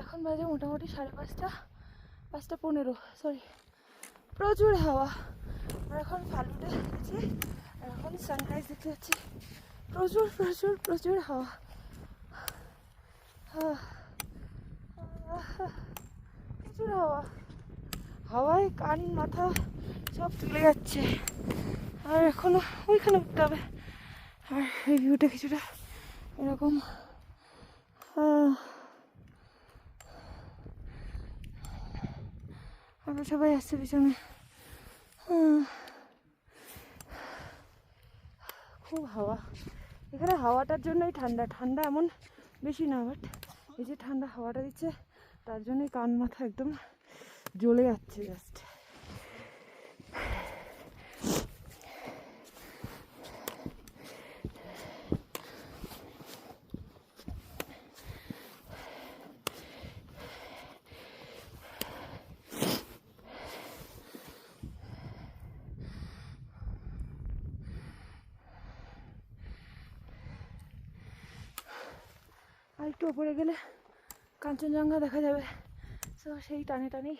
এখন বাজে মোটামুটি সাড়ে পাঁচটা পাঁচটা পনেরো সরি প্রচুর হাওয়া। আমরা এখন ফালুটে গেছি আর এখন সানরাইজ দেখতে যাচ্ছি। প্রচুর প্রচুর প্রচুর হাওয়া। প্রচুর হাওয়া। হাওয়ায় কান, মাথা সব তুলে যাচ্ছে। আর এখনও ওইখানে উঠতে হবে। আর এই ভিউটা কিছুটা এরকম। আবার সবাই আসছে পিছনে। খুব হাওয়া। এখানে হাওয়াটার জন্যই ঠান্ডা। ঠান্ডা এমন বেশি না বাট এই যে ঠান্ডা হাওয়াটা দিচ্ছে, তার জন্যই কান মাথা একদম জ্বলে যাচ্ছে জাস্ট আর একটু ওপরে গেলে কাঞ্চনজঙ্ঘা দেখা যাবে। তো সেই টানে টানেই